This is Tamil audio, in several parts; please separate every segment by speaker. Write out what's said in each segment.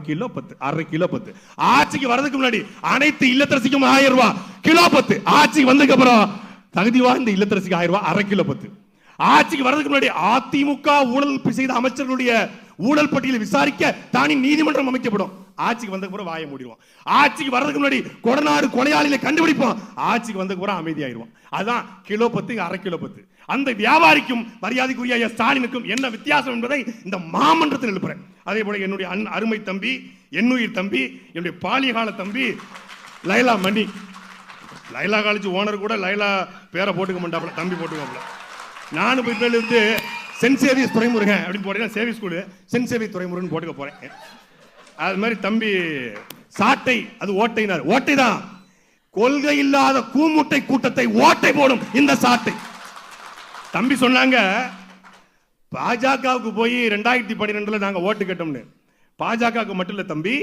Speaker 1: கிலோ பத்து அரை கிலோ பத்து. ஆட்சிக்கு வர்றதுக்கு முன்னாடி அனைத்து இல்லத்தரசிக்கும் ஆயிரம் ரூபாய் கிலோ பத்து. ஆட்சிக்கு வந்ததுக்கு அப்புறம் தகுதி வாய்ந்த இல்லத்தரசிக்கு ஆயிரம் ரூபாய் அரை கிலோ பத்து. ஆட்சிக்கு வர்றதுக்கு முன்னாடி அதிமுக ஊழல் செய்த அமைச்சர்களுடைய ஊழல் பட்டியலை விசாரிக்க தானி நீதிமன்றம் அமைக்கப்படும். ஆட்சிக்கு வந்ததுக்கு அப்புறம் வாயை மூடிடுவோம் ஆட்சிக்கு வர்றதுக்கு முன்னாடி கொடநாடு கொலையாளிகளை கண்டுபிடிப்போம் ஆட்சிக்கு வந்ததுக்கு அப்புறம் அமைதியாயிருவோம் அதான் கிலோ பத்து அரை கிலோ பத்து. அந்த வியாபாரிக்கும் மரியாதைக்குரிய ஸ்டாலினுக்கும் என்ன வித்தியாசம் என்பதை இந்த மாமன்றத்தில் எழுப்புறேன். அதே போல என்னுடைய அன் அருமை தம்பி என்னுயிர் தம்பி என்னுடைய பாலியகால தம்பி லைலா மணி. லைலா காலேஜ் ஓனர் கூட லைலா பேரை போட்டுக்க மாட்டாப்புல தம்பி போட்டுக்கோப்ல நானும் போய் பேர்ல இருந்து சென்ட் சேவியஸ் துறைமுருகன் அப்படின்னு போட்டீங்கன்னா சேவி ஸ்கூலு சென்ட் சேவியஸ் துறைமுருகன் போட்டுக்க போறேன். அது மாதிரி தம்பி சாட்டை அது ஓட்டைனார். ஓட்டை தான் கொள்கை இல்லாத கூமுட்டை கூட்டத்தை ஓட்டை போடும் இந்த சாட்டை. தம்பி சொன்னாங்க பாஜகவுக்கு போய் ரெண்டாயிரத்தி பன்னிரெண்டுல நாங்க ஓட்டு கேட்டோம்னு. பாஜகவுக்கு மட்டும் இல்ல தம்பி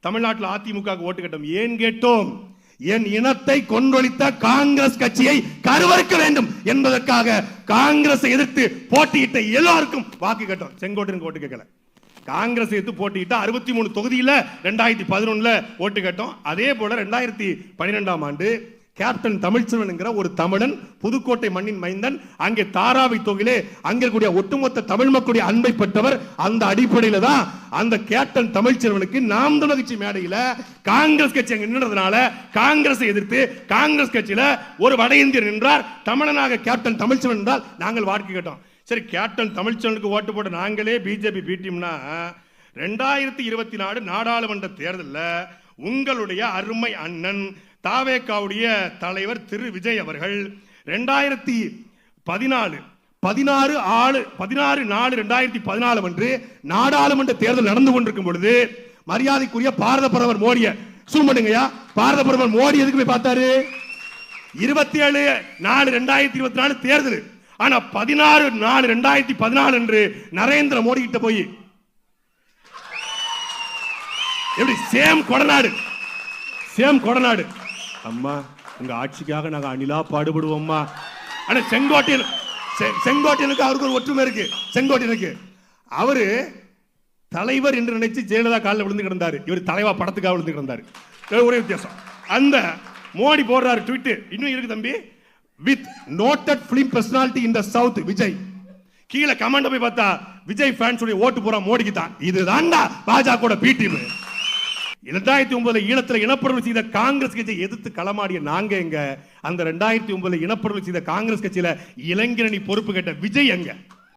Speaker 1: தமிழ்நாட்டில் அதிமுக ஓட்டு கேட்டோம். ஏன் கேட்டோம்? என் இனத்தை கொன்றொழித்த காங்கிரஸ் கட்சியை கருவறுக்க வேண்டும் என்பதற்காக காங்கிரஸை எதிர்த்து போட்டியிட்ட எல்லாருக்கும் வாக்கு கேட்டோம். செங்கோட்டையனுக்கு ஓட்டு கேட்கல. காங்கிரஸ் எடுத்து போட்டியிட்ட அறுபத்தி மூணு தொகுதியில் ரெண்டாயிரத்தி பதினொன்றில் ஓட்டு கேட்டோம். அதே போல் ரெண்டாயிரத்தி பன்னிரெண்டாம் ஆண்டு கேப்டன் தமிழ்ச்செல்வன்ங்கிற ஒரு தமிழன் புதுக்கோட்டை மண்ணின் மைந்தன் அங்கே தாராவி தொகையிலே அங்கே இருக்கக்கூடிய ஒட்டுமொத்த தமிழ் மக்களுடைய அன்பை பெற்றவர் அந்த அடிப்படையில் தான் அந்த கேப்டன் தமிழ்ச்செல்வனுக்கு நாம் தமிழர் கட்சி காங்கிரஸ் கட்சி அங்கே நின்றதுனால காங்கிரஸை எதிர்த்து காங்கிரஸ் கட்சியில் ஒரு வட இந்தியர் நின்றார். தமிழனாக கேப்டன் தமிழ்ச்செல்வன் என்றால் நாங்கள் வாழ்க்கை கேட்டோம். சரி கேப்டன் தமிழ்ச்செல்வனுக்கு ஓட்டு போட்ட நாங்களே பிஜேபி பீட்டியம்னா ரெண்டாயிரத்தி இருபத்தி நாலு நாடாளுமன்ற தேர்தலில் உங்களுடைய அருமை அண்ணன் தாவேக்காவுடைய தலைவர் திரு. விஜய் அவர்கள் ரெண்டாயிரத்தி பதினாலு பதினாறு ஆறு பதினாறு நாலு ரெண்டாயிரத்தி பதினாலு அன்று நாடாளுமன்ற தேர்தல் நடந்து கொண்டிருக்கும் பொழுது மரியாதைக்குரிய பாரத பிரதமர் மோடிய சூம் பண்ணுங்கய்யா பாரத பிரதமர் மோடி எதுக்கு போய் பார்த்தாரு? இருபத்தி ஏழு நாலு ரெண்டாயிரத்தி இருபத்தி நாலு தேர்தல். ஆனா பதினாறு நாலு ரெண்டாயிரத்தி பதினாலு என்று நரேந்திர மோடி கிட்ட போய் எப்படி சேம் கொடநாடு சேம் கொடநாடு. அம்மா உங்க ஆட்சிக்காக நாங்க அணிலா பாடுபடுவோம்மா. ஆனா செங்கோட்டையன் செ- செங்கோட்டையனுக்கு அவருக்கு ஒரு ஒற்றுமை இருக்கு செங்கோட்டையனுக்கு அவரு தலைவர் என்று நினைச்சு ஜெயலலிதா காலில் விழுந்து கிடந்தாரு. இவர் தலைவா படத்துக்காக விழுந்து கிடந்தாரு. ஒரே வித்தியாசம். அந்த மோடி போடுறாரு ட்விட்டு. இன்னும் இருக்கு தம்பி. With noted film personality in the south Vijay கீழே கமெண்ட் போய் பார்த்தா விஜய் ஃபேன்ஸ் உடைய ஓட்டு போறா மோடிக்கு தான் இதுதான்டா பாஜக பி டீம் இரண்டாயிரத்தி ஒன்பதுல ஈழத்துல இனப்படுகொலை செய்த காங்கிரஸ் கட்சியை எதிர்த்து களமாடிய நாங்க எங்க? அந்த ரெண்டாயிரத்தி ஒன்பதுல இனப்படுகொலை செய்த காங்கிரஸ் கட்சியில இளைஞரணி பொறுப்பு கேட்ட விஜய் எங்க?